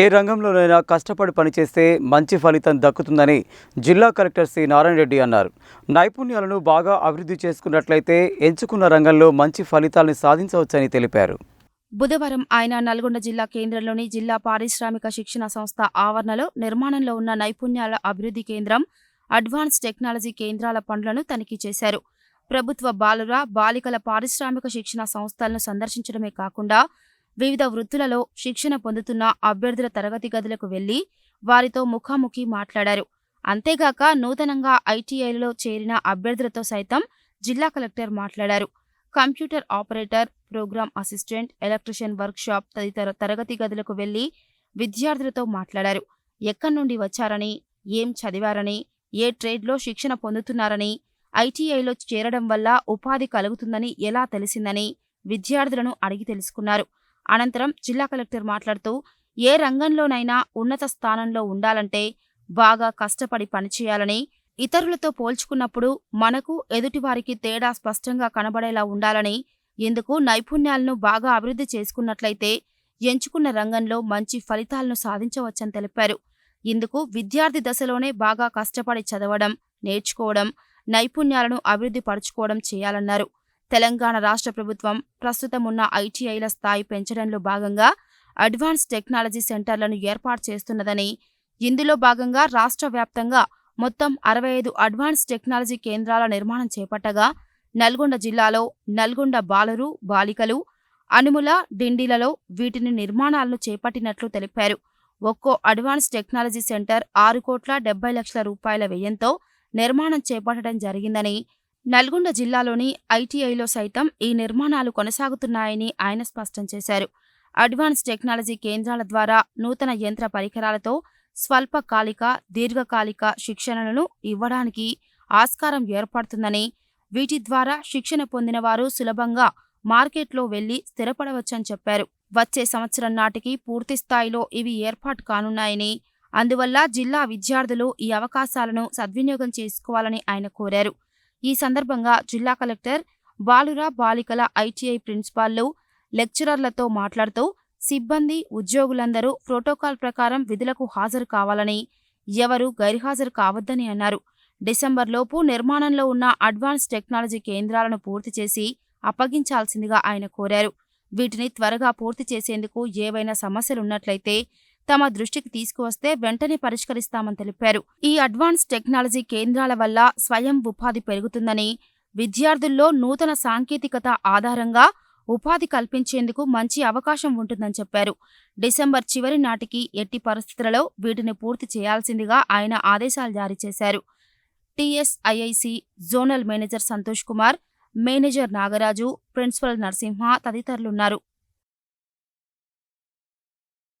ఏ రంగంలోనైనా కష్టపడి పనిచేస్తే మంచి ఫలితం దక్కుతుందని జిల్లా కలెక్టర్ సి నారాయణ రెడ్డి అన్నారు. నైపుణ్యాలను బాగా అభివృద్ధి చేసుకున్నట్లయితే ఎంచుకున్న రంగంలో మంచి ఫలితాలను సాధించవచ్చని తెలిపారు. బుధవారం ఆయన నల్గొండ జిల్లా కేంద్రంలోని జిల్లా పారిశ్రామిక శిక్షణ సంస్థ ఆవరణలో నిర్మాణంలో ఉన్న నైపుణ్యాల అభివృద్ధి కేంద్రం అడ్వాన్స్ టెక్నాలజీ కేంద్రాల పనులను తనిఖీ చేశారు. ప్రభుత్వ బాలుర బాలికల పారిశ్రామిక శిక్షణ సంస్థలను సందర్శించడమే కాకుండా వివిధ వృత్తులలో శిక్షణ పొందుతున్న అభ్యర్థుల తరగతి గదులకు వెళ్ళి వారితో ముఖాముఖి మాట్లాడారు. అంతేగాక నూతనంగా ఐటీఐలలో చేరిన అభ్యర్థులతో సైతం జిల్లా కలెక్టర్ మాట్లాడారు. Computer operator programme assistant electrician workshop తదితర తరగతి గదులకు వెళ్ళి విద్యార్థులతో మాట్లాడారు. ఎక్కడి నుండి వచ్చారని ఏం చదివారని ఏ ట్రేడ్లో శిక్షణ పొందుతున్నారని ఐటీఐలో చేరడం వల్ల ఉపాధి కలుగుతుందని ఎలా తెలిసిందని విద్యార్థులను అడిగి తెలుసుకున్నారు. అనంతరం జిల్లా కలెక్టర్ మాట్లాడుతూ ఏ రంగంలోనైనా ఉన్నత స్థానంలో ఉండాలంటే బాగా కష్టపడి పనిచేయాలని ఇతరులతో పోల్చుకున్నప్పుడు మనకు ఎదుటివారికి తేడా స్పష్టంగా కనబడేలా ఉండాలని ఇందుకు నైపుణ్యాలను బాగా అభివృద్ధి చేసుకున్నట్లయితే ఎంచుకున్న రంగంలో మంచి ఫలితాలను సాధించవచ్చని తెలిపారు. ఇందుకు విద్యార్థి దశలోనే బాగా కష్టపడి చదవడం నేర్చుకోవడం నైపుణ్యాలను అభివృద్ధి పరుచుకోవడం చేయాలన్నారు. తెలంగాణ రాష్ట్ర ప్రభుత్వం ప్రస్తుతం ఉన్న ఐటీఐల స్థాయి పెంచడంలో భాగంగా అడ్వాన్స్ టెక్నాలజీ సెంటర్లను ఏర్పాటు చేస్తున్నదని ఇందులో భాగంగా రాష్ట్ర వ్యాప్తంగా మొత్తం అరవై ఐదు అడ్వాన్స్ టెక్నాలజీ కేంద్రాల నిర్మాణం చేపట్టగా నల్గొండ జిల్లాలో నల్గొండ బాలరు బాలికలు అనుముల డిండిలలో వీటిని నిర్మాణాలను చేపట్టినట్లు తెలిపారు. ఒక్కో అడ్వాన్స్ టెక్నాలజీ సెంటర్ ఆరు కోట్ల డెబ్బై లక్షల రూపాయల వ్యయంతో నిర్మాణం చేపట్టడం జరిగిందని నల్గొండ జిల్లాలోని ఐటీఐలో సైతం ఈ నిర్మాణాలు కొనసాగుతున్నాయని ఆయన స్పష్టం చేశారు. అడ్వాన్స్ టెక్నాలజీ కేంద్రాల ద్వారా నూతన యంత్ర పరికరాలతో స్వల్పకాలిక దీర్ఘకాలిక శిక్షణలను ఇవ్వడానికి ఆస్కారం ఏర్పడుతుందని వీటి ద్వారా శిక్షణ పొందిన వారు సులభంగా మార్కెట్లో వెళ్ళి స్థిరపడవచ్చని చెప్పారు. వచ్చే సంవత్సరం నాటికి పూర్తి స్థాయిలో ఇవి ఏర్పాటు కానున్నాయని అందువల్ల జిల్లా విద్యార్థులు ఈ అవకాశాలను సద్వినియోగం చేసుకోవాలని ఆయన కోరారు. ఈ సందర్భంగా జిల్లా కలెక్టర్ బాలుర బాలికల ఐటీఐ ప్రిన్సిపాల్లు లెక్చరర్లతో మాట్లాడుతూ సిబ్బంది ఉద్యోగులందరూ ప్రోటోకాల్ ప్రకారం విధులకు హాజరు కావాలని ఎవరూ గైర్హాజరు కావద్దని అన్నారు. డిసెంబర్లోపు నిర్మాణంలో ఉన్న అడ్వాన్స్ టెక్నాలజీ కేంద్రాలను పూర్తి చేసి అప్పగించాల్సిందిగా ఆయన కోరారు. వీటిని త్వరగా పూర్తి చేసేందుకు ఏవైనా సమస్యలున్నట్లయితే తమ దృష్టికి తీసుకువస్తే వెంటనే పరిష్కరిస్తామని తెలిపారు. ఈ అడ్వాన్స్ టెక్నాలజీ కేంద్రాల వల్ల స్వయం ఉపాధి పెరుగుతుందని విద్యార్థుల్లో నూతన సాంకేతికత ఆధారంగా ఉపాధి కల్పించేందుకు మంచి అవకాశం ఉంటుందని చెప్పారు. డిసెంబర్ చివరి నాటికి ఎట్టి పరిస్థితులలో వీటిని పూర్తి చేయాల్సిందిగా ఆయన ఆదేశాలు జారీ చేశారు. TSIIC zonal manager Santosh Kumar manager Nagaraju principal Narasimha తదితరులున్నారు.